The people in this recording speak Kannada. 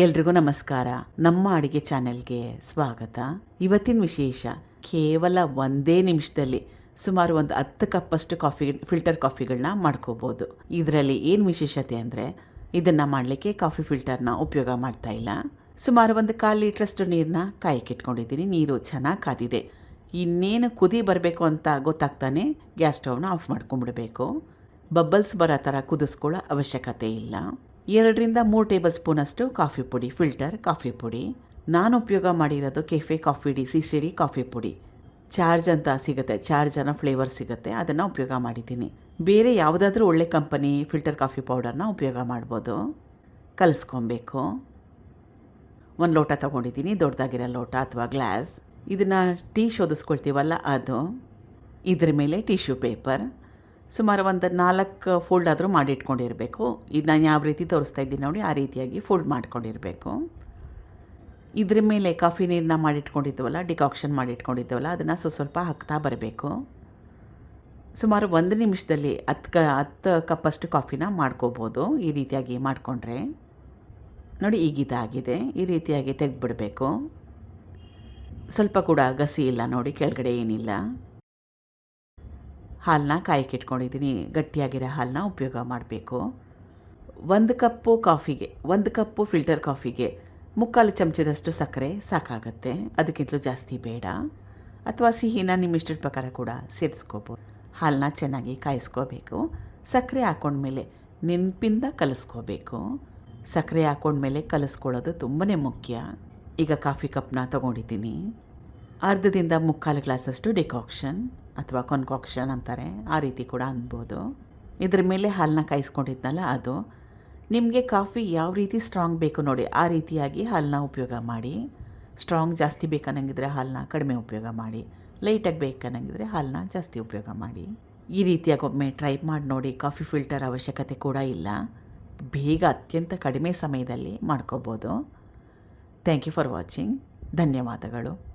ಎಲ್ರಿಗೂ ನಮಸ್ಕಾರ. ನಮ್ಮ ಅಡಿಗೆ ಚಾನೆಲ್ಗೆ ಸ್ವಾಗತ. ಇವತ್ತಿನ ವಿಶೇಷ, ಕೇವಲ ಒಂದೇ ನಿಮಿಷದಲ್ಲಿ ಸುಮಾರು ಒಂದು ಹತ್ತು ಕಪ್ಪಷ್ಟು ಕಾಫಿ, ಫಿಲ್ಟರ್ ಕಾಫಿಗಳನ್ನ ಮಾಡ್ಕೋಬೋದು. ಇದರಲ್ಲಿ ಏನು ವಿಶೇಷತೆ ಅಂದರೆ, ಇದನ್ನು ಮಾಡಲಿಕ್ಕೆ ಕಾಫಿ ಫಿಲ್ಟರ್ನ ಉಪಯೋಗ ಮಾಡ್ತಾ ಇಲ್ಲ. ಸುಮಾರು ಒಂದು ಕಾಲು ಲೀಟ್ರಷ್ಟು ನೀರನ್ನ ಕಾಯಕ್ಕಿಟ್ಕೊಂಡಿದ್ದೀನಿ ನೀರು ಚೆನ್ನಾಗಿ ಕಾದಿದೆ. ಇನ್ನೇನು ಕುದಿ ಬರಬೇಕು ಅಂತ ಗೊತ್ತಾಗ್ತಾನೆ ಗ್ಯಾಸ್ ಸ್ಟೌವ್ನ ಆಫ್ ಮಾಡ್ಕೊಂಡ್ಬಿಡಬೇಕು. ಬಬ್ಬಲ್ಸ್ ಬರೋ ಥರ ಕುದಿಸ್ಕೊಳ್ಳೋ ಅವಶ್ಯಕತೆ ಇಲ್ಲ. ಎರಡರಿಂದ ಮೂರು ಟೇಬಲ್ ಸ್ಪೂನಷ್ಟು ಕಾಫಿ ಪುಡಿ, ಫಿಲ್ಟರ್ ಕಾಫಿ ಪುಡಿ. ನಾನು ಉಪಯೋಗ ಮಾಡಿರೋದು cafe coffee D C C D coffee ಪುಡಿ. ಚಾರ್ಜ್ ಅಂತ ಸಿಗುತ್ತೆ, ಚಾರ್ಜ್ ಅನ್ನೋ ಫ್ಲೇವರ್ ಸಿಗುತ್ತೆ, ಅದನ್ನು ಉಪಯೋಗ ಮಾಡಿದ್ದೀನಿ. ಬೇರೆ ಯಾವುದಾದ್ರೂ ಒಳ್ಳೆ ಕಂಪನಿ ಫಿಲ್ಟರ್ ಕಾಫಿ ಪೌಡರ್ನ ಉಪಯೋಗ ಮಾಡ್ಬೋದು. ಕಲಿಸ್ಕೊಬೇಕು. ಒಂದು ಲೋಟ ತೊಗೊಂಡಿದ್ದೀನಿ, ದೊಡ್ಡದಾಗಿರೋ ಲೋಟ ಅಥವಾ ಗ್ಲಾಸ್. ಇದನ್ನು ಟೀ ಶೋಧಿಸ್ಕೊಳ್ತೀವಲ್ಲ ಅದು. ಇದ್ರ ಮೇಲೆ ಟಿಶ್ಯೂ ಪೇಪರ್. ಸುಮಾರು ಒಂದು ನಾಲ್ಕು ಫೋಲ್ಡ್ ಆದರೂ ಮಾಡಿಟ್ಕೊಂಡಿರಬೇಕು ಇದು ನಾನು ಯಾವ ರೀತಿ ತೋರಿಸ್ತಾ ಇದ್ದೀನಿ ನೋಡಿ, ಆ ರೀತಿಯಾಗಿ ಫೋಲ್ಡ್ ಮಾಡ್ಕೊಂಡಿರಬೇಕು. ಇದ್ರ ಮೇಲೆ ಕಾಫಿ ನೀರನ್ನ ಮಾಡಿಟ್ಕೊಂಡಿದ್ದೀವಲ್ಲ ಡಿಕಾಕ್ಷನ್ ಮಾಡಿಟ್ಕೊಂಡಿದ್ದೀವಲ್ಲ ಅದನ್ನು ಸ್ವಲ್ಪ ಸ್ವಲ್ಪ ಹಾಕ್ತಾ ಬರಬೇಕು. ಸುಮಾರು ಒಂದು ನಿಮಿಷದಲ್ಲಿ ಹತ್ತು ಕ, ಹತ್ತು ಕಪ್ಪಷ್ಟು ಕಾಫಿನ ಮಾಡ್ಕೋಬೋದು, ಈ ರೀತಿಯಾಗಿ ಮಾಡಿಕೊಂಡ್ರೆ. ನೋಡಿ, ಈಗ ಇದಾಗಿದೆ. ಈ ರೀತಿಯಾಗಿ ತೆಗೆದ್ಬಿಡಬೇಕು. ಸ್ವಲ್ಪ ಕೂಡ ಗಸಿ ಇಲ್ಲ ನೋಡಿ, ಕೆಳಗಡೆ ಏನಿಲ್ಲ. ಹಾಲನ್ನ ಕಾಯಕ್ಕಿಟ್ಕೊಂಡಿದ್ದೀನಿ ಗಟ್ಟಿಯಾಗಿರೋ ಹಾಲನ್ನ ಉಪಯೋಗ ಮಾಡಬೇಕು. ಒಂದು ಕಪ್ಪು ಕಾಫಿಗೆ, ಒಂದು ಕಪ್ಪು ಫಿಲ್ಟರ್ ಕಾಫಿಗೆ ಮುಕ್ಕಾಲು ಚಮಚದಷ್ಟು ಸಕ್ಕರೆ ಸಾಕಾಗತ್ತೆ. ಅದಕ್ಕಿಂತಲೂ ಜಾಸ್ತಿ ಬೇಡ. ಅಥವಾ ಸಿಹಿನ ನಿಮ್ಮ ಇಷ್ಟದ ಪ್ರಕಾರ ಕೂಡ ಸೇರಿಸ್ಕೋಬೋದು. ಹಾಲನ್ನ ಚೆನ್ನಾಗಿ ಕಾಯಿಸ್ಕೋಬೇಕು. ಸಕ್ಕರೆ ಹಾಕೊಂಡ್ಮೇಲೆ ನೆನಪಿಂದ ಕಲಿಸ್ಕೋಬೇಕು. ಸಕ್ಕರೆ ಹಾಕೊಂಡ್ಮೇಲೆ ಕಲಿಸ್ಕೊಳ್ಳೋದು ತುಂಬಾ ಮುಖ್ಯ. ಈಗ ಕಾಫಿ ಕಪ್ನ ತೊಗೊಂಡಿದ್ದೀನಿ. ಅರ್ಧದಿಂದ ಮುಕ್ಕಾಲು ಗ್ಲಾಸಷ್ಟು ಡಿಕಾಕ್ಷನ್. ಅಥವಾ ಕನ್ಕಾಕ್ಷನ್ ಅಂತಾರೆ, ಆ ರೀತಿ ಕೂಡ ಅನ್ಬೋದು. ಇದ್ರ ಮೇಲೆ ಹಾಲನ್ನ ಕಾಯಿಸ್ಕೊಂಡಿದ್ನಲ್ಲ ಅದು. ನಿಮಗೆ ಕಾಫಿ ಯಾವ ರೀತಿ ಸ್ಟ್ರಾಂಗ್ ಬೇಕು ನೋಡಿ, ಆ ರೀತಿಯಾಗಿ ಹಾಲನ್ನ ಉಪಯೋಗ ಮಾಡಿ. ಸ್ಟ್ರಾಂಗ್ ಜಾಸ್ತಿ ಬೇಕನ್ನಂಗಿದ್ರೆ ಹಾಲನ್ನ ಕಡಿಮೆ ಉಪಯೋಗ ಮಾಡಿ. ಲೈಟಾಗಿ ಬೇಕನ್ನಂಗಿದ್ರೆ ಹಾಲನ್ನ ಜಾಸ್ತಿ ಉಪಯೋಗ ಮಾಡಿ. ಈ ರೀತಿಯಾಗಿ ಒಮ್ಮೆ ಟ್ರೈ ಮಾಡಿ ನೋಡಿ ಕಾಫಿ ಫಿಲ್ಟರ್ ಅವಶ್ಯಕತೆ ಕೂಡ ಇಲ್ಲ. ಬೇಗ ಅತ್ಯಂತ ಕಡಿಮೆ ಸಮಯದಲ್ಲಿ ಮಾಡ್ಕೋಬೋದು. ಥ್ಯಾಂಕ್ ಯು ಫಾರ್ ವಾಚಿಂಗ್ ಧನ್ಯವಾದಗಳು.